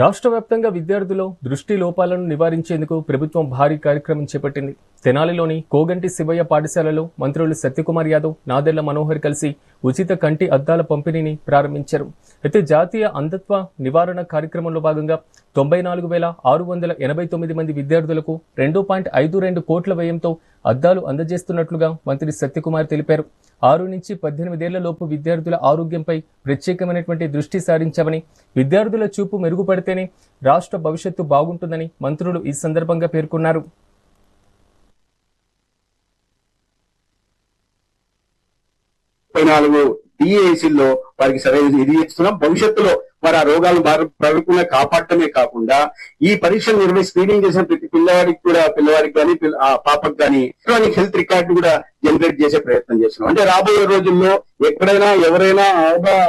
రాష్ట్ర వ్యాప్తంగా విద్యార్థుల్లో దృష్టి లోపాలను నివారించేందుకు ప్రభుత్వం భారీ కార్యక్రమం చేపట్టింది. తెనాలిలోని కోగంటి శివయ్య పాఠశాలలో మంత్రులు సత్యకుమార్ యాదవ్ నాదెళ్ళ మనోహర్ కలిసి ఉచిత కంటి అద్దాల పంపిణీని ప్రారంభించారు. అయితే జాతీయ అంధత్వ నివారణ కార్యక్రమంలో భాగంగా తొంభై నాలుగు వేల ఆరు వందల ఎనభై తొమ్మిది మంది విద్యార్థులకు రెండు పాయింట్ ఐదు రెండు కోట్ల వ్యయంతో అద్దాలు అందజేస్తున్నట్లుగా మంత్రి సత్యకుమార్ తెలిపారు. ఆరు నుంచి పద్దెనిమిదేళ్ళ లోపు విద్యార్థుల ఆరోగ్యంపై ప్రత్యేకమైనటువంటి దృష్టి సారించామని విద్యార్థుల చూపు మెరుగుపడితేనే రాష్ట్ర భవిష్యత్తు బాగుంటుందని మంత్రులు ఈ సందర్భంగా పేర్కొన్నారు. ముప్పై నాలుగు డిఏసీల్లో వారికి సరైన ఇది ఇస్తున్నాం భవిష్యత్తులో వారు ఆ రోగాలు బారి ప్రవకుండా కాపాడటమే కాకుండా ఈ పరీక్షలు నిర్వహించి స్క్రీనింగ్ చేసిన ప్రతి పిల్లవాడికి కూడా పిల్లవాడికి కానీ ఆ పాపకు కానీ ఎలక్ట్రానిక్ హెల్త్ రికార్డు కూడా జనరేట్ చేసే ప్రయత్నం చేస్తున్నాం. అంటే రాబోయే రోజుల్లో ఎక్కడైనా ఎవరైనా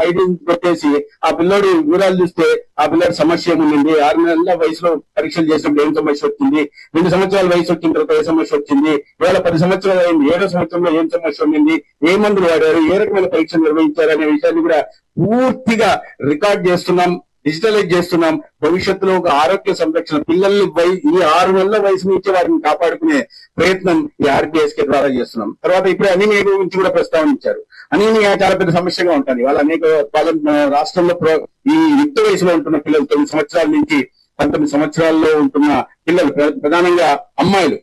ఐడి పెట్టేసి ఆ పిల్లోడి వివరాలు చూస్తే ఆ పిల్లోడి సమస్య ఏముంది? ఆరు నెలల వయసులో పరీక్షలు చేసినప్పుడు ఏం సమస్య వచ్చింది? రెండు సంవత్సరాల వయసు వచ్చిన తర్వాత ఏ సమస్య వచ్చింది? వేల పది సంవత్సరాలు అయింది. ఏడో సంవత్సరంలో ఏం సమస్య ఉండింది? ఏ మందులు వాడారు? ఏ రకమైన పరీక్షలు నిర్వహించారు? అనే విషయాన్ని కూడా పూర్తిగా రికార్డ్ చేస్తున్నాం. డిజిటలైజ్ చేస్తున్నాం. భవిష్యత్తులో ఒక ఆరోగ్య సంరక్షణ పిల్లల్ని వై- ఈ ఆరు నెలల వయసు నుంచి వారిని కాపాడుకునే ప్రయత్నం ఈ ఆర్టీఎస్కే ద్వారా చేస్తున్నాం. తర్వాత ఇప్పుడు అనీమియా గురించి కూడా ప్రస్తావనించారు అనీమియా చాలా పెద్ద సమస్యగా ఉంటుంది. వాళ్ళ అనేక వాళ్ళ రాష్ట్రంలో ప్ర- ఈ యుక్త వయసులో ఉంటున్న పిల్లలు తొమ్మిది సంవత్సరాల నుంచి పంతొమ్మిది సంవత్సరాల్లో ఉంటున్న పిల్లలు ప్ర- ప్రధానంగా అమ్మాయిలు.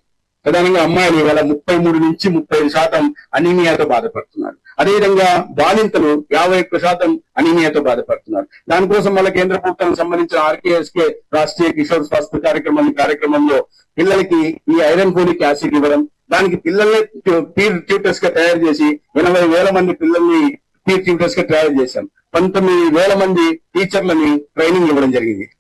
ప్రధానంగా అమ్మాయిలు ఇవాళ ముప్పై మూడు నుంచి ముప్పై ఐదు శాతం అనీమియాతో బాధపడుతున్నారు. అదేవిధంగా బాలింతలు యాభై ఒక్క శాతం అనీమియాతో బాధపడుతున్నారు. దానికోసం మళ్ళీ కేంద్ర ప్రభుత్వానికి సంబంధించిన ఆర్కేఎస్కే రాష్ట్రీయ కిషోర్ స్వాస్థ్య కార్యక్రమం కార్యక్రమంలో పిల్లలకి ఈ ఐరన్ ఫోలిక్ యాసిడ్ ఇవ్వడం దానికి పిల్లల్ని పీర్ ట్యూటర్స్గా తయారు చేసి ఎనభై వేల మంది పిల్లల్ని పీర్ ట్యూటర్స్గా తయారు చేశాం. పంతొమ్మిది వేల మంది టీచర్లని ట్రైనింగ్ ఇవ్వడం జరిగింది.